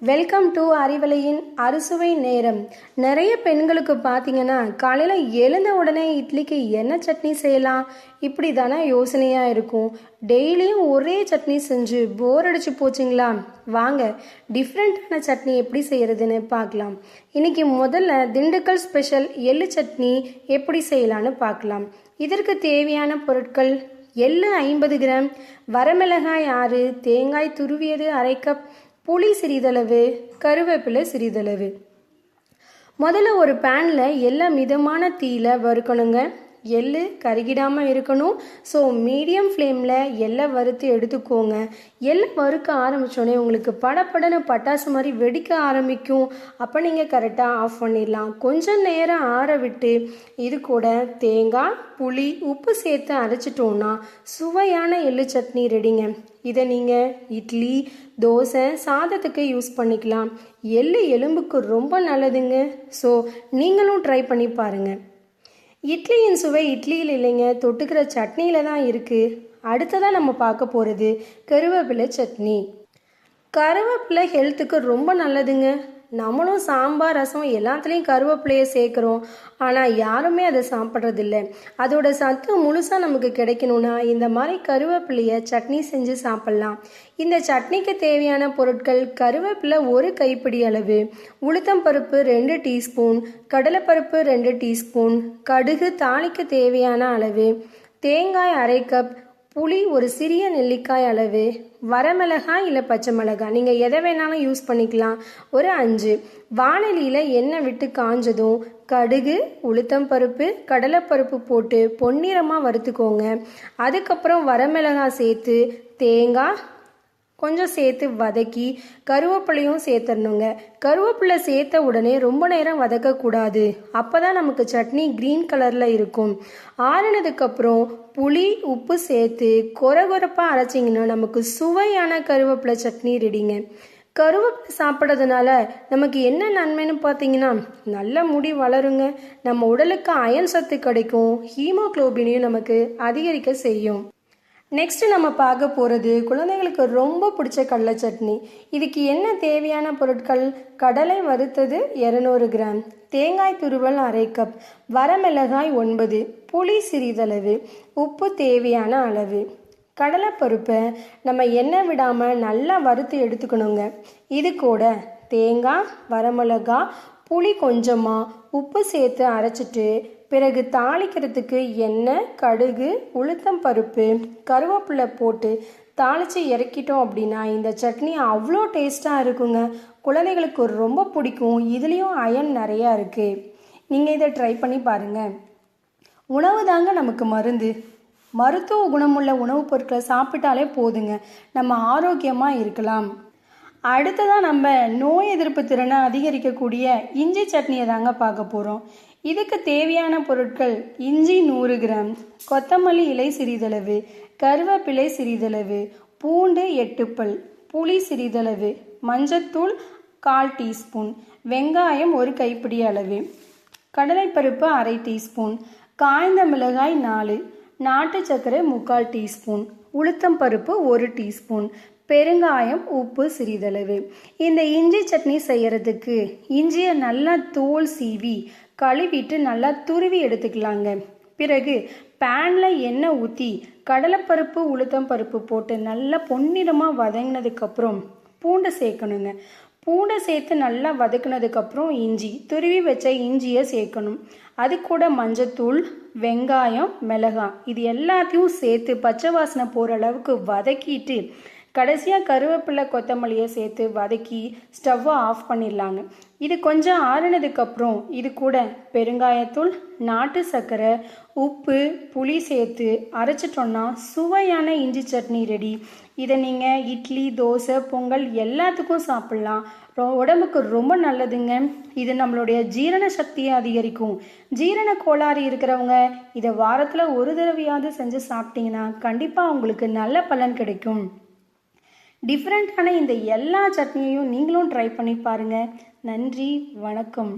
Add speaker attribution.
Speaker 1: Welcome to அறிவலையின் அறுசுவை நேரம் நிறைய பெண்களுக்கு பார்த்தீங்கன்னா காலையில் எழுந்த உடனே இட்லிக்கு என்ன சட்னி செய்யலாம்? இப்படி தானே யோசனையாக இருக்கும். டெய்லியும் ஒரே சட்னி செஞ்சு போர் அடிச்சு போச்சுங்களா? வாங்க டிஃப்ரெண்ட்டான சட்னி எப்படி செய்கிறதுன்னு பார்க்கலாம். இன்னைக்கு முதல்ல திண்டுக்கல் ஸ்பெஷல் எள்ளு சட்னி எப்படி செய்யலான்னு பார்க்கலாம். இதற்கு தேவையான பொருட்கள் எள்ளு ஐம்பது கிராம் வரமிளகாய் ஆறு தேங்காய் துருவியது அரை கப் புளி சிறிதளவு கருவேப்பிலை சிறிதளவு. முதல்ல ஒரு பேனில் எல்லாம் மிதமான தீயில வறுக்கணுங்க. எள்ளு கருகிடாமல் இருக்கணும். ஸோ மீடியம் ஃப்ளேமில் எள்ளை வறுத்து எடுத்துக்கோங்க. எள்ளை வறுக்க ஆரம்பித்தோடனே உங்களுக்கு படப்படன்னு பட்டாசு மாதிரி வெடிக்க ஆரம்பிக்கும். அப்போ நீங்கள் கரெக்டாக ஆஃப் பண்ணிடலாம். கொஞ்சம் நேரம் ஆற விட்டு இது கூட தேங்காய் புளி உப்பு சேர்த்து அரைச்சிட்டோன்னா சுவையான எள்ளு சட்னி ரெடிங்க இதை நீங்கள் இட்லி தோசை சாதத்துக்கு யூஸ் பண்ணிக்கலாம். எள்ளு எலும்புக்கு ரொம்ப நல்லதுங்க. ஸோ நீங்களும் ட்ரை பண்ணி பாருங்கள் இட்லியின் சுவை இட்லியில் இல்லைங்க. தொட்டுக்கிற சட்னியில் தான் இருக்குது அடுத்ததாக நம்ம பார்க்க போகிறது கருவேப்பிலை சட்னி. கருவேப்பிலை ஹெல்த்துக்கு ரொம்ப நல்லதுங்க. நம்மளும் சாம்பார் ரசம் எல்லாத்துலேயும் கருவேப்பிலையை சேர்க்குறோம். ஆனால் யாருமே அதை சாப்பிட்றதில்ல. அதோட சத்து முழுசாக நமக்கு கிடைக்கணும்னா இந்த மாதிரி கருவேப்பிலையை சட்னி செஞ்சு சாப்பிட்லாம். இந்த சட்னிக்கு தேவையான பொருட்கள் கருவேப்பிலை ஒரு கைப்பிடி அளவு உளுத்தம் பருப்பு ரெண்டு டீஸ்பூன் கடலைப்பருப்பு ரெண்டு டீஸ்பூன் கடுகு தாளிக்க தேவையான அளவு தேங்காய் அரை கப் புளி ஒரு சிறிய நெல்லிக்காய் அளவு வரமிளகாய் இல்லை பச்சை மிளகாய். நீங்கள் எதை வேணாலும் யூஸ் பண்ணிக்கலாம். ஒரு அஞ்சு. வானலியில் எண்ணெய் விட்டு காஞ்சதும் கடுகு உளுத்தம் பருப்பு கடலைப்பருப்பு போட்டு பொன்னிறமாக வறுத்துக்கோங்க. அதுக்கப்புறம் வரமிளகாய் சேர்த்து தேங்காய் கொஞ்சம் சேர்த்து வதக்கி கருவேப்பிலையும் சேர்த்துடணுங்க. கருவேப்பிலை சேர்த்த உடனே ரொம்ப நேரம் வதக்கக்கூடாது. அப்போ தான் நமக்கு சட்னி க்ரீன் கலரில் இருக்கும். ஆறுனதுக்கப்புறம் புளி உப்பு சேர்த்து கொர கொரப்பாக அரைச்சிங்கன்னா நமக்கு சுவையான கருவேப்பிலை சட்னி ரெடிங்க. கருவேப்பிலை சாப்பிட்றதுனால நமக்கு என்ன நன்மைன்னு பார்த்தீங்கன்னா நல்ல முடி வளருங்க. நம்ம உடலுக்கு அயன் சத்து கிடைக்கும். ஹீமோக்ளோபினையும் நமக்கு அதிகரிக்க செய்யும். நெக்ஸ்ட்டு நம்ம பார்க்க போகிறது குழந்தைங்களுக்கு ரொம்ப பிடிச்ச கடலை சட்னி. இதுக்கு என்ன தேவையான பொருட்கள்? கடலை வறுத்தது இரநூறு கிராம். தேங்காய் துருவல் அரை கப் வரமிளகாய் ஒன்பது. புளி சிறிதளவு. உப்பு தேவையான அளவு. கடலைப்பருப்பை நம்ம எண்ணெய் விடாமல் நல்லா வறுத்து எடுத்துக்கணுங்க. இது கூட தேங்காய் வரமிளகாய் புளி கொஞ்சமாக உப்பு சேர்த்து அரைச்சிட்டு பிறகு தாளிக்கிறதுக்கு எண்ணெய் கடுகு உளுத்தம் பருப்பு கருவேப்பிலை போட்டு தாளித்து இறக்கிட்டோம் அப்படின்னா இந்த சட்னி அவ்வளோ டேஸ்ட்டாக இருக்குங்க. குழந்தைகளுக்கு ரொம்ப பிடிக்கும். இதுலேயும் அயன் நிறையா இருக்குது நீங்கள் இதை ட்ரை பண்ணி பாருங்கள் உணவு தாங்க நமக்கு மருந்து. மருத்துவ குணமுள்ள உணவுப் பொருட்களை சாப்பிட்டாலே போதுங்க. நம்ம ஆரோக்கியமாக இருக்கலாம். அடுத்ததாக நம்ம நோய் எதிர்ப்பு திறனை அதிகரிக்கக்கூடிய இஞ்சி சட்னியை தாங்க பார்க்க போகிறோம் இதுக்கு தேவையான பொருட்கள் இஞ்சி நூறு கிராம் கொத்தமல்லி இலை சிறிதளவு கருவேப்பிலை சிறிதளவு பூண்டு எட்டு பல் புளி சிறிதளவு மஞ்சத்தூள் கால் டீஸ்பூன் வெங்காயம் ஒரு கைப்பிடி அளவு கடலைப்பருப்பு அரை டீஸ்பூன் காய்ந்த மிளகாய் நாலு நாட்டு சர்க்கரை முக்கால் டீஸ்பூன் உளுத்தம் பருப்பு ஒரு டீஸ்பூன் பெருங்காயம் உப்பு சிறிதளவு. இந்த இஞ்சி சட்னி செய்யறதுக்கு இஞ்சியை நல்லா தோல் சீவி கழுவிட்டு நல்லா துருவி எடுத்துக்கலாங்க. பிறகு பேனில் எண்ணெய் ஊற்றி கடலைப்பருப்பு உளுத்தம் பருப்பு போட்டு நல்லா பொன்னிறமாக வதங்கினதுக்கப்புறம் பூண்டை சேர்க்கணுங்க. பூண்டை சேர்த்து நல்லா வதக்குனதுக்கப்புறம் இஞ்சி துருவி வச்ச இஞ்சியை சேர்க்கணும். அது கூட மஞ்சத்தூள் வெங்காயம் மிளகாய் இது எல்லாத்தையும் சேர்த்து பச்சை வாசனை போகிற அளவுக்கு வதக்கிட்டு கடைசியாக கருவேப்பிலை கொத்தமல்லியை சேர்த்து வதக்கி ஸ்டவ்வை ஆஃப் பண்ணிடலாங்க. இது கொஞ்சம் ஆறுனதுக்கப்புறம் இது கூட பெருங்காயத்தூள் நாட்டு சர்க்கரை உப்பு புளி சேர்த்து அரைச்சிட்டோன்னா சுவையான இஞ்சி சட்னி ரெடி இதை நீங்கள் இட்லி தோசை பொங்கல் எல்லாத்துக்கும் சாப்பிட்லாம். ரொ- உடம்புக்கு ரொம்ப நல்லதுங்க. இது நம்மளுடைய ஜீரண சக்தியை அதிகரிக்கும். ஜீரண கோளாறு இருக்கிறவங்க இதை வாரத்தில் ஒரு தடவையாவது செஞ்சு சாப்பிட்டீங்கன்னா கண்டிப்பாக உங்களுக்கு நல்ல பலன் கிடைக்கும். டிஃப்ரெண்ட்டான இந்த எல்லா சட்னியையும் நீங்களும் ட்ரை பண்ணி பாருங்கள் நன்றி வணக்கம்.